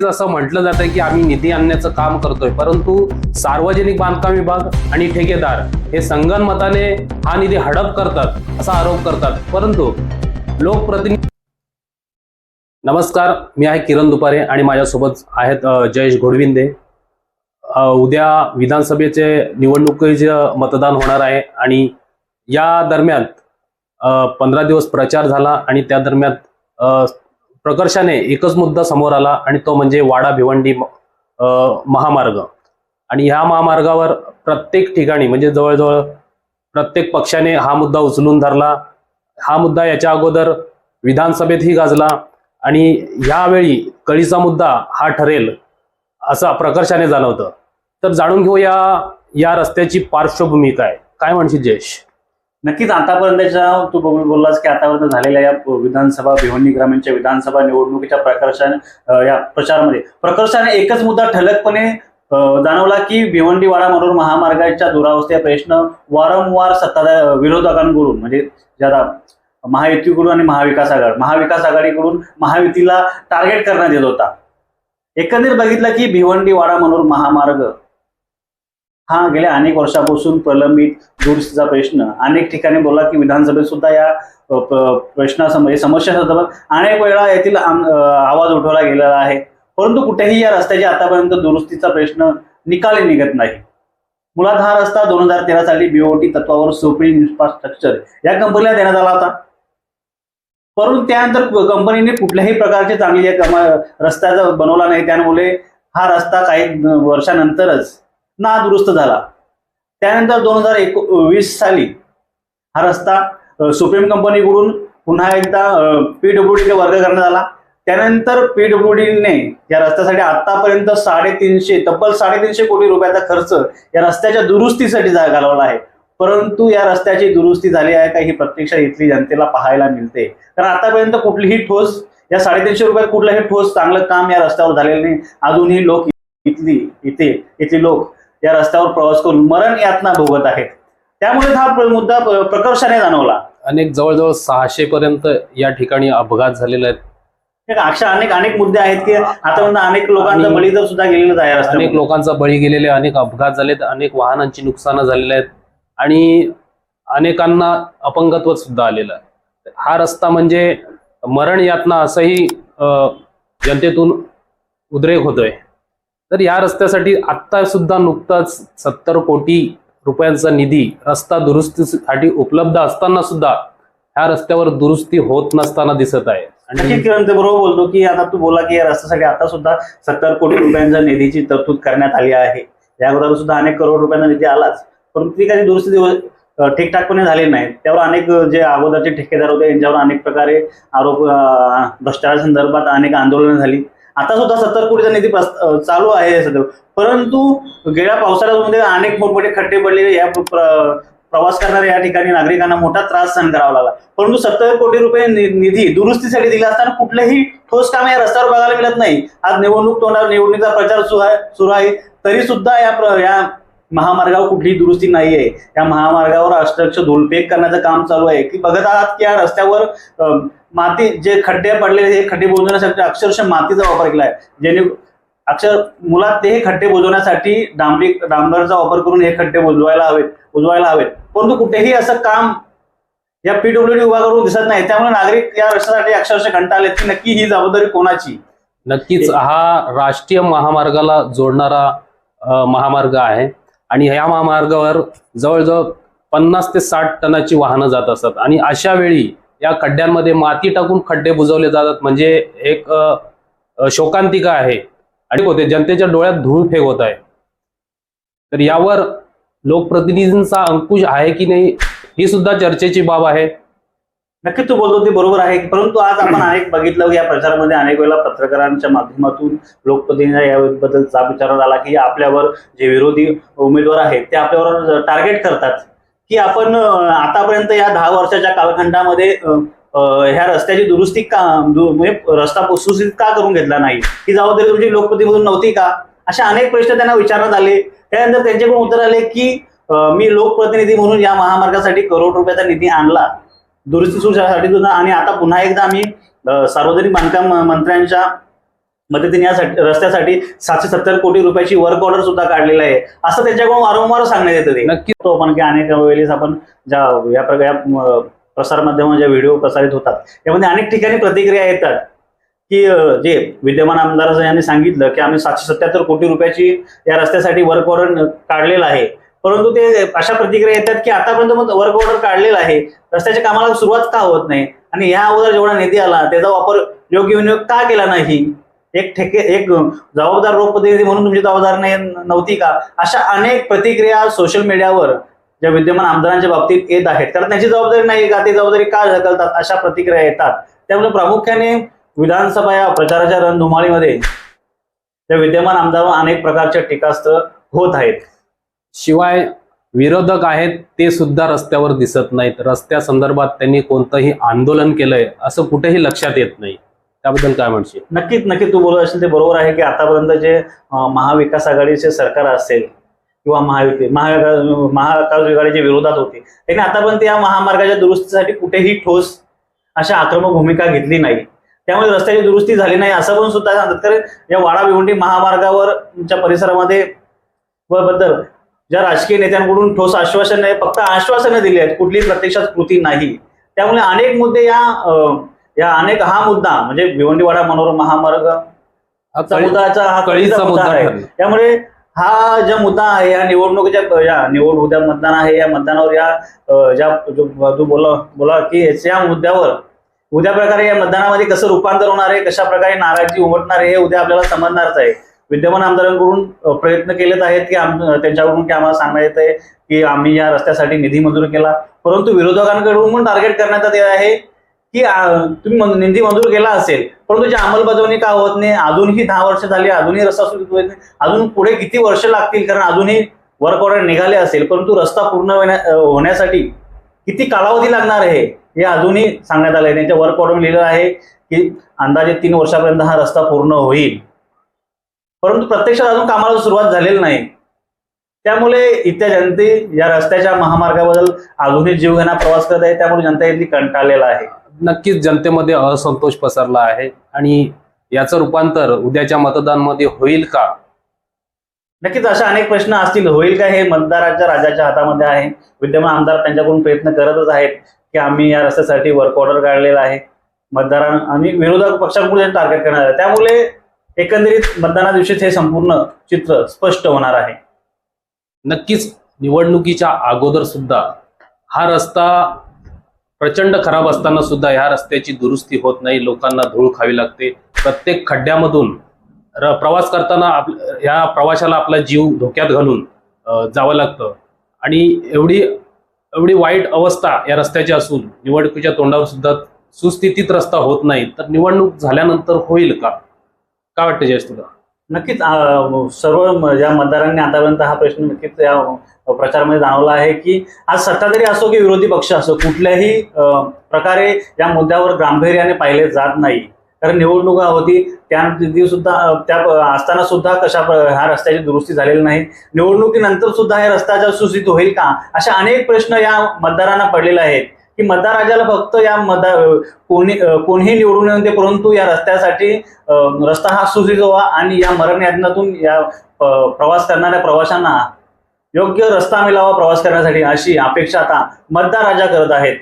असं म्हटलं जातं की आम्ही निधी आणण्याचं काम करतोय परंतु सार्वजनिक बांधकाम विभाग आणि ठेकेदार हे संगनमताने हा निधी हडप करतात असा आरोप करतात. परंतु लोकप्रतिनिधी नमस्कार मी आहे किरण दुपारे आणि माझ्यासोबत आहेत जयेश घोडविंदे. उद्या विधानसभेचे निवडणुकीचे मतदान होणार आहे आणि या दरम्यान पंधरा दिवस प्रचार झाला आणि त्या दरम्यान प्रकर्षाने एकच मुद्दा समोर आला आणि तो म्हणजे वाडा भिवंडी महामार्ग. आणि ह्या महामार्गावर प्रत्येक ठिकाणी म्हणजे जवळजवळ प्रत्येक पक्षाने हा मुद्दा उचलून धरला. हा मुद्दा याच्या अगोदर विधानसभेतही गाजला आणि ह्यावेळी कळीचा मुद्दा हा ठरेल असा प्रकर्षाने जाणवतं. तर जाणून घेऊया या रस्त्याची पार्श्वभूमी काय? काय म्हणशील जयेश? नक्कीच आतापर्यंतच्या तू बघू बोललास की आतापर्यंत झालेल्या या विधानसभा भिवंडी ग्रामीणच्या विधानसभा निवडणुकीच्या प्रकर्षाने या प्रचारामध्ये. प्रकर्षाने एकच मुद्दा ठळकपणे जाणवला की भिवंडी वाडा मनोर महामार्गाच्या दुरावस्थेचा प्रश्न वारंवार सत्ताधार विरोधकांकडून म्हणजे ज्यादा महायुतीकडून आणि महाविकास आघाडी महाविकास आघाडीकडून महायुतीला टार्गेट करण्यात येत होता. एकंदरीत बघितलं की भिवंडी वाडा मनोर महामार्ग हा गेल्या अनेक वर्षापासून प्रलंबित दुरुस्तीचा प्रश्न. अनेक ठिकाणी बोलला की विधानसभेत सुद्धा या प्रश्नासमोर समस्या संदर्भात अनेक वेळा येथील आवाज उठवला गेलेला आहे. परंतु कुठेही या रस्त्याच्या आतापर्यंत दुरुस्तीचा प्रश्न निकाली निघत नाही. मुळात हा रस्ता दोन हजार तेरा साली बीओटी तत्वावर सुप्रीम इन्फ्रास्ट्रक्चर या कंपनीला देण्यात आला होता. परंतु त्यानंतर कंपनीने कुठल्याही प्रकारचे चांगली रस्त्याचा बनवला नाही. त्यामुळे हा रस्ता काही वर्षानंतरच ना दुरुस्त झाला. त्यानंतर दोन हजार एक वीस साली हा रस्ता सुप्रीम कंपनीकडून पुन्हा एकदा पीडब्ल्यूडीने वर्ग करण्यात आला. त्यानंतर पीडब्ल्यूडीने या रस्त्यासाठी आतापर्यंत साडेतीनशे तब्बल साडेतीनशे कोटी रुपयाचा खर्च या रस्त्याच्या दुरुस्तीसाठी जा- घालवला आहे. परंतु या रस्त्याची दुरुस्ती झाली आहे का ही प्रत्यक्ष इथली जनतेला पाहायला मिळते. कारण आतापर्यंत कुठलीही ठोस या साडेतीनशे रुपयात कुठलंही ठोस चांगलं काम या रस्त्यावर झालेलं नाही. अजूनही लोक इथली इथे इथली लोक या रस्त्यावर प्रवास करून मरण यातना भोगत आहेत. त्यामुळे हा मुद्दा प्रकर्षाने जाणवला. अनेक जवळजवळ सहाशे पर्यंत या ठिकाणी अपघात झालेले आहेत. अशा अनेक अनेक मुद्दे आहेत की आतापर्यंत अनेक लोकांचा बळी तर सुद्धा गेलेलाच आहे अनेक लोकांचा बळी गेलेले अनेक अपघात झालेत अनेक वाहनांची नुकसानं झालेली आहेत. आणि अनेकांना अपंगत्व सुद्धा आलेलं आहे. हा रस्ता म्हणजे मरण यातना असंही जनतेतून उद्रेक होतोय. तर या रस्त्यासाठी आत्ता सुद्धा नुकताच सत्तर कोटी रुपयांचा निधी रस्ता दुरुस्तीसाठी उपलब्ध असताना सुद्धा ह्या रस्त्यावर दुरुस्ती होत नसताना दिसत आहे. आणि किरण ते बरोबर बोलतो की आता तू बोला की या रस्त्यासाठी आता सुद्धा सत्तर कोटी रुपयांच्या निधीची तरतूद करण्यात आली आहे. या अगोदर सुद्धा अनेक करोड रुपयांचा निधी आलाच. परंतु ती काही दुरुस्ती ठीकठाकपणे झाली नाही. त्यावर अनेक जे अगोदरचे ठेकेदार होते यांच्यावर अनेक प्रकारे आरोप भ्रष्टाचार संदर्भात अनेक आंदोलनं झाली. आता सुद्धा सत्तर कोटीचा निधी चालू आहे सध्या. परंतु गेल्या पावसाळ्यामध्ये अनेक मोठमोठे खड्डे पडलेले या प्रवास करणाऱ्या या ठिकाणी नागरिकांना मोठा त्रास सहन करावा लागला. परंतु सत्तर कोटी रुपये निधी दुरुस्तीसाठी दिला असताना कुठलेही ठोस काम या रस्त्यावर बघायला मिळत नाही. आज निवडणूक तोंडावर निवडणुकीचा प्रचार सुरू आहे सुरू आहे. तरी सुद्धा या या महामार्गावर कुठलीही दुरुस्ती नाही आहे. या महामार्गावर अष्टक्ष धुलपेक करण्याचं काम चालू आहे. की बघत आहात की या रस्त्यावर माती जे खड्डे पडलेले हे खड्डे बुजवण्यासाठी अक्षरशः मातीचा वापर केला आहे जेणे अक्षर मुळात ते हे खड्डे बुजवण्यासाठी डांबरी डांबरचा वापर करून हे खड्डे बुजवायला हवेत बुजवायला हवेत. परंतु कुठेही असं काम या पीडब्ल्यूडी विभागाकडून दिसत नाही. त्यामुळे नागरिक या रस्त्यासाठी अक्षरशः कंटाळलेत की नक्की ही जबाबदारी कोणाची? नक्कीच. हा राष्ट्रीय महामार्गाला जोडणारा महामार्ग आहे. आणि ह्या महामार्गावर जवळजवळ पन्नास ते साठ टनाची वाहनं जात असतात. आणि अशा वेळी या खड्ड्यांमध्ये माती टाकून खड्डे बुजवले जातात. म्हणजे एक शोकांतिका आहे. आणि होते जनतेच्या डोळ्यात धूळ फेक होत आहे. तर यावर लोकप्रतिनिधींचा अंकुश आहे की नाही ही सुद्धा चर्चेची बाब आहे. नक्की तू बोलतो ते बरोबर आहे. परंतु आज आपण अनेक बघितलं की या प्रचारामध्ये अनेक वेळेला पत्रकारांच्या माध्यमातून लोकप्रतिनिधी याबद्दल जाब विचारण्यात आला की आपल्यावर जे विरोधी उमेदवार आहेत ते आपल्यावर टार्गेट करतात. की आपण आतापर्यंत या दहा वर्षाच्या कालखंडामध्ये ह्या रस्त्याची दुरुस्ती का म्हणजे रस्ता सुस्थित का करून घेतला नाही? ही जबाबदारी तुमची म्हणून नव्हती का? अशा अनेक प्रश्न त्यांना विचारण्यात आले. त्यानंतर त्यांच्याकडून उत्तर आले की मी लोकप्रतिनिधी म्हणून या महामार्गासाठी करोड रुपयाचा निधी आणला. दुरुस्ती सुविधासाठी सुद्धा. आणि आता पुन्हा एकदा आम्ही सार्वजनिक बांधकाम मंत्र्यांच्या मदतीने यासाठी रस्त्यासाठी सातशे सत्तर कोटी रुपयाची वर्क ऑर्डर सुद्धा काढलेली आहे. असं त्यांच्याकडून वारंवार सांगण्यात येतं ते. नक्की. तो आपण की अनेक वेळेस आपण ज्या या प्रकार या, प्रसारमाध्यमात ज्या व्हिडिओ प्रसारित होतात त्यामध्ये अनेक ठिकाणी प्रतिक्रिया येतात. की जे विद्यमान आमदार यांनी सांगितलं की आम्ही सातशे सत्याहत्तर कोटी रुपयाची या रस्त्यासाठी वर्क ऑर्डर काढलेलं आहे. परंतु ते अशा प्रतिक्रिया येतात की आतापर्यंत मग वर्क ऑर्डर काढलेलं आहे. रस्त्याच्या कामाला सुरुवात का होत नाही? आणि या अगोदर जेवढा निधी आला त्याचा वापर योग्य विनियोग का केला नाही? एक ठेके एक जबाबदार रोगप्रतिनिधी म्हणून तुमची जबाबदारी नाही नव्हती का? अशा अनेक प्रतिक्रिया सोशल मीडियावर ज्या विद्यमान आमदारांच्या बाबतीत येत आहेत. कारण त्यांची जबाबदारी नाही का? ती जबाबदारी का ढकलतात? अशा प्रतिक्रिया येतात. त्यामुळे प्रामुख्याने विधानसभा या प्रचाराच्या रणधुमाळीमध्ये त्या विद्यमान आमदारांवर अनेक प्रकारच्या टीकास्त्र होत आहेत. शिवाय विरोधक आहेत ते सुद्धा रस्त्यावर दिसत नाहीत. रस्त्या संदर्भात त्यांनी कोणतंही आंदोलन केलंय असं कुठेही लक्षात येत नाही. त्याबद्दल काय म्हणशील? नक्कीच नक्की तू बोलत असेल ते बरोबर आहे की आतापर्यंत जे महाविकास आघाडीचे सरकार असेल किंवा महायुती महाविकास महाविकास आघाडीच्या विरोधात होते त्यांनी आतापर्यंत या महामार्गाच्या दुरुस्तीसाठी कुठेही ठोस अशा आक्रमक भूमिका घेतली नाही. त्यामुळे रस्त्याची दुरुस्ती झाली नाही असं पण सुद्धा सांगतात. कारण या वाडा भिवंडी महामार्गावरच्या परिसरामध्ये व बद्दल ज्या राजकीय नेत्यांकडून ठोस आश्वासने फक्त आश्वासनं दिली आहेत कुठलीही प्रत्यक्षात कृती नाही. त्यामुळे अनेक मुद्दे या या अनेक हा मुद्दा म्हणजे भिवंडीवाडा मनोरम महामार्ग हा चा कळी- मुद्दाचा हा कळीचा मुद्दा आहे. त्यामुळे हा ज्या मुद्दा आहे या निवडणुकीच्या या निवड उद्या मतदान आहे या मतदानावर या ज्या जो- तू बोला बोला की या मुद्द्यावर उद्या प्रकारे या मतदानामध्ये कसं रूपांतर होणार आहे कशा प्रकारे नाराजी उमटणार आहे हे उद्या आपल्याला समजणारच आहे. विद्यमान आमदारांकडून प्रयत्न केलेत आहेत की आम- त्यांच्याकडून की आम्हाला सांगण्यात येत आहे की आम्ही या रस्त्यासाठी निधी मंजूर केला. परंतु विरोधकांकडून पण टार्गेट करण्यात येत आहे. की तुम्ही निधी मंजूर केला असेल परंतु जी अंमलबजावणी का होत नाही अजूनही दहा वर्ष झाली अजूनही रस्ता सुरू होत नाही अजून पुढे किती वर्ष लागतील? कारण अजूनही वर्क ऑर्डर निघाले असेल परंतु रस्ता पूर्ण होण्या- होण्यासाठी किती कालावधी लागणार आहे हे अजूनही सांगण्यात आलंय. त्यांच्या वर्क ऑर्डर लिहिलं आहे की अंदाजे तीन वर्षापर्यंत हा रस्ता पूर्ण होईल. परंतु प्रत्यक्षात अजून कामाला सुरुवात झालेली नाही. त्यामुळे इथल्या जनते या रस्त्याच्या महामार्गाबद्दल अजूनही जीवघेणा प्रवास करत आहे त्यामुळे जनता इथली कंटाळलेला आहे. नक्कीच जनतेमध्ये असंतोष पसरला आहे. आणि याचं रूपांतर उद्याच्या मतदानमध्ये होईल का? नक्कीच अशा अनेक प्रश्न असतील. होईल का हे मतदाराच्या राजाच्या हातामध्ये आहे. विद्यमान आमदार त्यांच्याकडून प्रयत्न करतच आहेत की आम्ही या रस्त्यासाठी वर्क ऑर्डर काढलेला आहे. मतदारां आणि विरोधक पक्षांकडून टार्गेट करणार आहे. त्यामुळे एकंदरीत मतदाना दिवशीच हे संपूर्ण चित्र स्पष्ट होणार आहे. नक्कीच निवडणुकीच्या अगोदर सुद्धा हा रस्ता प्रचंड खराब असताना सुद्धा ह्या रस्त्याची दुरुस्ती होत नाही. लोकांना धूळ खावी लागते. प्रत्येक खड्ड्यामधून प्रवास करताना आप ह्या प्रवाशाला आपला जीव धोक्यात घालून जावं लागतं. आणि एवढी एवढी वाईट अवस्था या रस्त्याची असून निवडणुकीच्या तोंडावर सुद्धा सुस्थितीत रस्ता होत नाही. तर निवडणूक झाल्यानंतर होईल का? काय वाटतं जयेश तुला? नक्कीच अं, सर्व या ज्या मतदारांनी आतापर्यंत हा प्रश्न नक्कीच या प्रचारामध्ये जाणवला आहे की आज सत्ताधारी असो की विरोधी पक्ष असो कुठल्याही अं, प्रकारे या मुद्द्यावर गांभीर्याने पाहिले जात नाही. कारण निवडणुका होती त्या तिथी सुद्धा अं, त्या असताना सुद्धा कशा प्र- ह्या रस्त्याची दुरुस्ती झालेली नाही. निवडणुकीनंतर सुद्धा हे रस्त्याच्या सुस्थित होईल का? अशा अनेक प्रश्न या मतदारांना पडलेले आहेत. की मतदार राजाला फक्त या मतदार कोणी कोणीही निवडून येऊन ते परंतु या रस्त्यासाठी रस्ता हा सुस्थित व्हा आणि या मरण यातनातून या प्रवास करणाऱ्या प्रवाशांना योग्य रस्ता मिळावा प्रवास करण्यासाठी अशी अपेक्षा आता मतदार राजा करत आहेत.